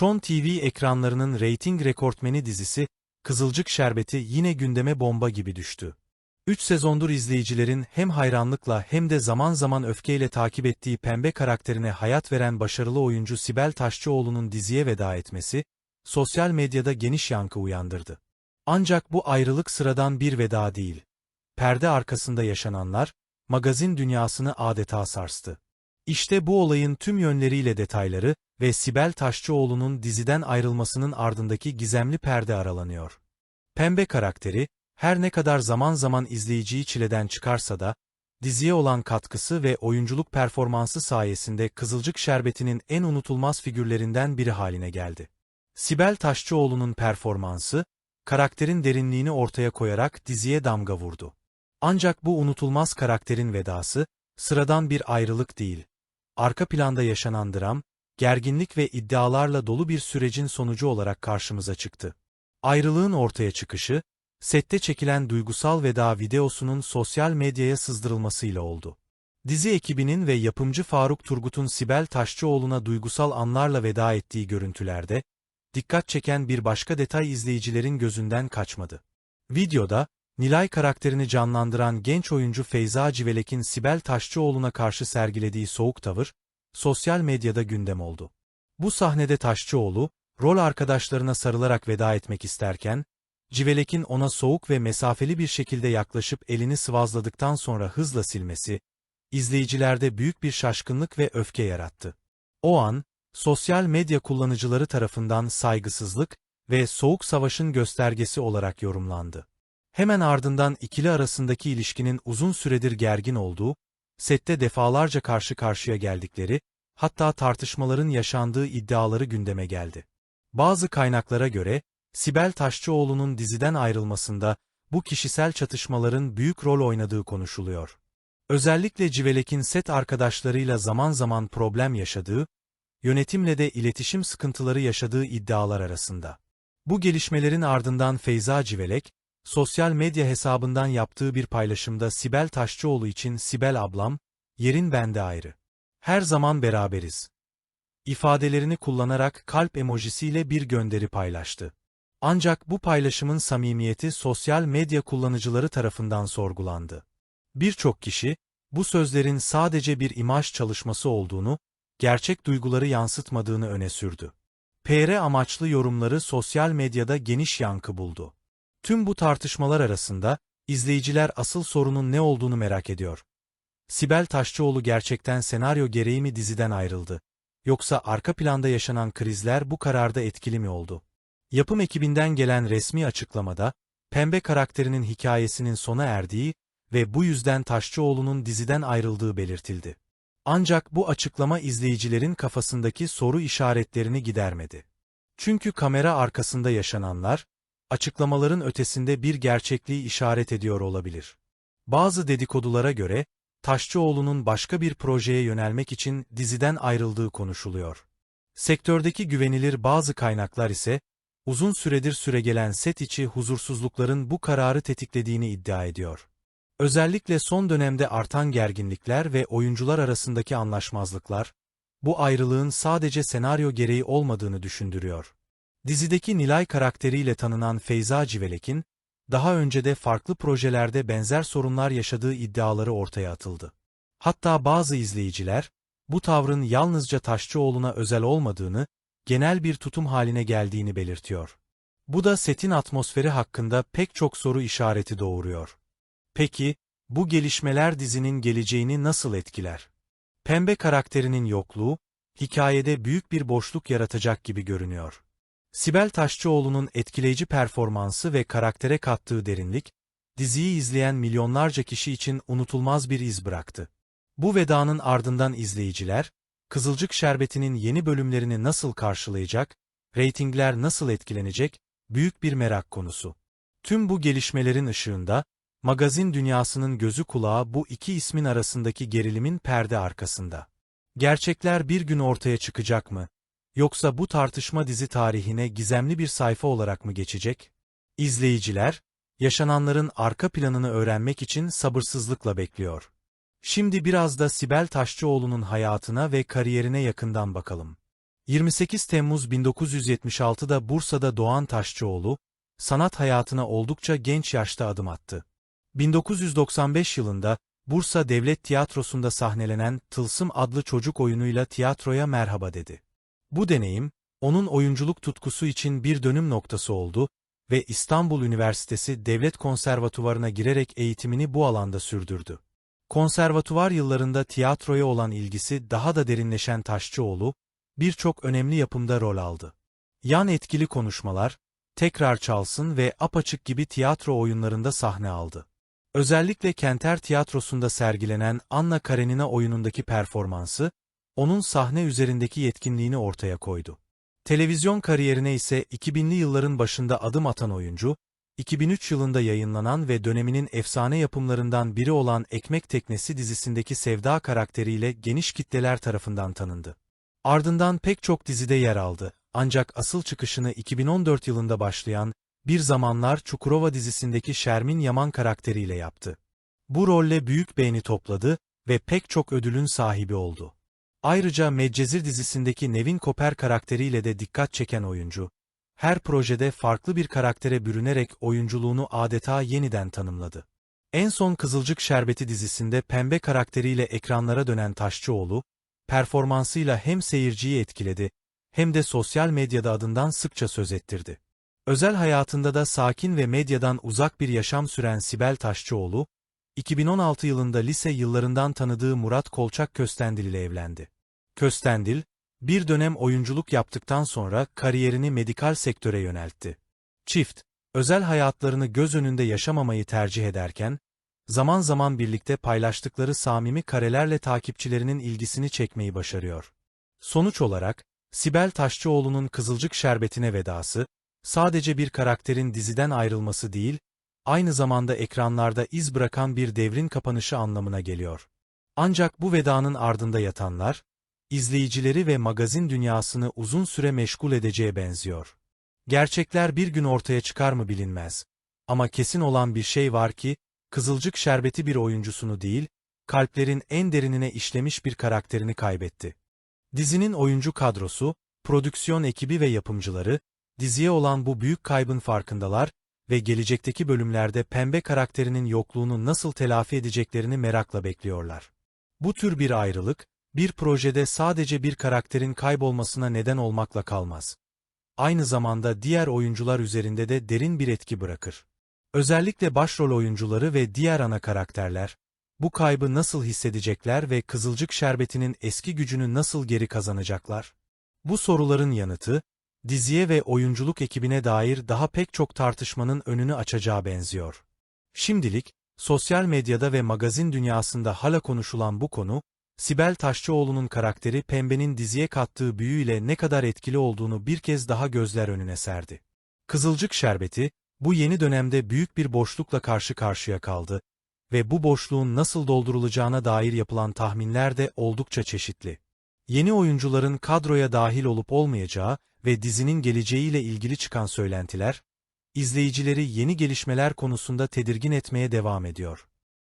Şon TV ekranlarının reyting rekortmeni dizisi, Kızılcık Şerbeti yine gündeme bomba gibi düştü. 3 sezondur izleyicilerin hem hayranlıkla hem de zaman zaman öfkeyle takip ettiği pembe karakterine hayat veren başarılı oyuncu Sibel Taşçıoğlu'nun diziye veda etmesi, sosyal medyada geniş yankı uyandırdı. Ancak bu ayrılık sıradan bir veda değil. Perde arkasında yaşananlar, magazin dünyasını adeta sarstı. İşte bu olayın tüm yönleriyle detayları ve Sibel Taşçıoğlu'nun diziden ayrılmasının ardındaki gizemli perde aralanıyor. Pembe karakteri, her ne kadar zaman zaman izleyiciyi çileden çıkarsa da, diziye olan katkısı ve oyunculuk performansı sayesinde Kızılcık Şerbeti'nin en unutulmaz figürlerinden biri haline geldi. Sibel Taşçıoğlu'nun performansı, karakterin derinliğini ortaya koyarak diziye damga vurdu. Ancak bu unutulmaz karakterin vedası, sıradan bir ayrılık değil. Arka planda yaşanan dram, gerginlik ve iddialarla dolu bir sürecin sonucu olarak karşımıza çıktı. Ayrılığın ortaya çıkışı, sette çekilen duygusal veda videosunun sosyal medyaya sızdırılmasıyla oldu. Dizi ekibinin ve yapımcı Faruk Turgut'un Sibel Taşçıoğlu'na duygusal anlarla veda ettiği görüntülerde, dikkat çeken bir başka detay izleyicilerin gözünden kaçmadı. Videoda, Nilay karakterini canlandıran genç oyuncu Feyza Civelek'in Sibel Taşçıoğlu'na karşı sergilediği soğuk tavır, sosyal medyada gündem oldu. Bu sahnede Taşçıoğlu, rol arkadaşlarına sarılarak veda etmek isterken, Civelek'in ona soğuk ve mesafeli bir şekilde yaklaşıp elini sıvazladıktan sonra hızla silmesi, izleyicilerde büyük bir şaşkınlık ve öfke yarattı. O an, sosyal medya kullanıcıları tarafından saygısızlık ve soğuk savaşın göstergesi olarak yorumlandı. Hemen ardından ikili arasındaki ilişkinin uzun süredir gergin olduğu, sette defalarca karşı karşıya geldikleri, hatta tartışmaların yaşandığı iddiaları gündeme geldi. Bazı kaynaklara göre, Sibel Taşçıoğlu'nun diziden ayrılmasında, bu kişisel çatışmaların büyük rol oynadığı konuşuluyor. Özellikle Civelek'in set arkadaşlarıyla zaman zaman problem yaşadığı, yönetimle de iletişim sıkıntıları yaşadığı iddialar arasında. Bu gelişmelerin ardından Feyza Civelek, sosyal medya hesabından yaptığı bir paylaşımda Sibel Taşçıoğlu için Sibel ablam, yerin bende ayrı. Her zaman beraberiz. İfadelerini kullanarak kalp emojisiyle bir gönderi paylaştı. Ancak bu paylaşımın samimiyeti sosyal medya kullanıcıları tarafından sorgulandı. Birçok kişi, bu sözlerin sadece bir imaj çalışması olduğunu, gerçek duyguları yansıtmadığını öne sürdü. PR amaçlı yorumları sosyal medyada geniş yankı buldu. Tüm bu tartışmalar arasında, izleyiciler asıl sorunun ne olduğunu merak ediyor. Sibel Taşçıoğlu gerçekten senaryo gereği mi diziden ayrıldı? Yoksa arka planda yaşanan krizler bu kararda etkili mi oldu? Yapım ekibinden gelen resmi açıklamada, Pembe karakterinin hikayesinin sona erdiği ve bu yüzden Taşçıoğlu'nun diziden ayrıldığı belirtildi. Ancak bu açıklama izleyicilerin kafasındaki soru işaretlerini gidermedi. Çünkü kamera arkasında yaşananlar, açıklamaların ötesinde bir gerçekliği işaret ediyor olabilir. Bazı dedikodulara göre, Taşçıoğlu'nun başka bir projeye yönelmek için diziden ayrıldığı konuşuluyor. Sektördeki güvenilir bazı kaynaklar ise, uzun süredir süregelen set içi huzursuzlukların bu kararı tetiklediğini iddia ediyor. Özellikle son dönemde artan gerginlikler ve oyuncular arasındaki anlaşmazlıklar, bu ayrılığın sadece senaryo gereği olmadığını düşündürüyor. Dizideki Nilay karakteriyle tanınan Feyza Civelek'in, daha önce de farklı projelerde benzer sorunlar yaşadığı iddiaları ortaya atıldı. Hatta bazı izleyiciler, bu tavrın yalnızca Taşçıoğlu'na özel olmadığını, genel bir tutum haline geldiğini belirtiyor. Bu da setin atmosferi hakkında pek çok soru işareti doğuruyor. Peki, bu gelişmeler dizinin geleceğini nasıl etkiler? Pembe karakterinin yokluğu, hikayede büyük bir boşluk yaratacak gibi görünüyor. Sibel Taşçıoğlu'nun etkileyici performansı ve karaktere kattığı derinlik, diziyi izleyen milyonlarca kişi için unutulmaz bir iz bıraktı. Bu vedanın ardından izleyiciler, Kızılcık Şerbeti'nin yeni bölümlerini nasıl karşılayacak, reytingler nasıl etkilenecek, büyük bir merak konusu. Tüm bu gelişmelerin ışığında, magazin dünyasının gözü kulağı bu iki ismin arasındaki gerilimin perde arkasında. Gerçekler bir gün ortaya çıkacak mı? Yoksa bu tartışma dizi tarihine gizemli bir sayfa olarak mı geçecek? İzleyiciler, yaşananların arka planını öğrenmek için sabırsızlıkla bekliyor. Şimdi biraz da Sibel Taşçıoğlu'nun hayatına ve kariyerine yakından bakalım. 28 Temmuz 1976'da Bursa'da doğan Taşçıoğlu, sanat hayatına oldukça genç yaşta adım attı. 1995 yılında Bursa Devlet Tiyatrosu'nda sahnelenen Tılsım adlı çocuk oyunuyla tiyatroya merhaba dedi. Bu deneyim, onun oyunculuk tutkusu için bir dönüm noktası oldu ve İstanbul Üniversitesi Devlet Konservatuvarına girerek eğitimini bu alanda sürdürdü. Konservatuvar yıllarında tiyatroya olan ilgisi daha da derinleşen Taşçıoğlu, birçok önemli yapımda rol aldı. Yan etkili konuşmalar, Tekrar Çalsın ve Apaçık gibi tiyatro oyunlarında sahne aldı. Özellikle Kenter Tiyatrosu'nda sergilenen Anna Karenina oyunundaki performansı, onun sahne üzerindeki yetkinliğini ortaya koydu. Televizyon kariyerine ise 2000'li yılların başında adım atan oyuncu, 2003 yılında yayınlanan ve döneminin efsane yapımlarından biri olan Ekmek Teknesi dizisindeki Sevda karakteriyle geniş kitleler tarafından tanındı. Ardından pek çok dizide yer aldı, ancak asıl çıkışını 2014 yılında başlayan Bir Zamanlar Çukurova dizisindeki Şermin Yaman karakteriyle yaptı. Bu rolle büyük beğeni topladı ve pek çok ödülün sahibi oldu. Ayrıca Medcezir dizisindeki Nevin Koper karakteriyle de dikkat çeken oyuncu, her projede farklı bir karaktere bürünerek oyunculuğunu adeta yeniden tanımladı. En son Kızılcık Şerbeti dizisinde pembe karakteriyle ekranlara dönen Taşçıoğlu, performansıyla hem seyirciyi etkiledi, hem de sosyal medyada adından sıkça söz ettirdi. Özel hayatında da sakin ve medyadan uzak bir yaşam süren Sibel Taşçıoğlu, 2016 yılında lise yıllarından tanıdığı Murat Kolçak Köstendil ile evlendi. Köstendil, bir dönem oyunculuk yaptıktan sonra kariyerini medikal sektöre yöneltti. Çift, özel hayatlarını göz önünde yaşamamayı tercih ederken, zaman zaman birlikte paylaştıkları samimi karelerle takipçilerinin ilgisini çekmeyi başarıyor. Sonuç olarak, Sibel Taşçıoğlu'nun Kızılcık Şerbeti'ne vedası, sadece bir karakterin diziden ayrılması değil, aynı zamanda ekranlarda iz bırakan bir devrin kapanışı anlamına geliyor. Ancak bu vedanın ardında yatanlar, izleyicileri ve magazin dünyasını uzun süre meşgul edeceğe benziyor. Gerçekler bir gün ortaya çıkar mı bilinmez. Ama kesin olan bir şey var ki, Kızılcık Şerbeti bir oyuncusunu değil, kalplerin en derinine işlemiş bir karakterini kaybetti. Dizinin oyuncu kadrosu, prodüksiyon ekibi ve yapımcıları, diziye olan bu büyük kaybın farkındalar ve gelecekteki bölümlerde pembe karakterinin yokluğunu nasıl telafi edeceklerini merakla bekliyorlar. Bu tür bir ayrılık, bir projede sadece bir karakterin kaybolmasına neden olmakla kalmaz. Aynı zamanda diğer oyuncular üzerinde de derin bir etki bırakır. Özellikle başrol oyuncuları ve diğer ana karakterler, bu kaybı nasıl hissedecekler ve Kızılcık Şerbeti'nin eski gücünü nasıl geri kazanacaklar? Bu soruların yanıtı, diziye ve oyunculuk ekibine dair daha pek çok tartışmanın önünü açacağı benziyor. Şimdilik, sosyal medyada ve magazin dünyasında hala konuşulan bu konu, Sibel Taşçıoğlu'nun karakteri Pembe'nin diziye kattığı büyüyle ne kadar etkili olduğunu bir kez daha gözler önüne serdi. Kızılcık Şerbeti, bu yeni dönemde büyük bir boşlukla karşı karşıya kaldı ve bu boşluğun nasıl doldurulacağına dair yapılan tahminler de oldukça çeşitli. Yeni oyuncuların kadroya dahil olup olmayacağı ve dizinin geleceğiyle ilgili çıkan söylentiler, izleyicileri yeni gelişmeler konusunda tedirgin etmeye devam ediyor.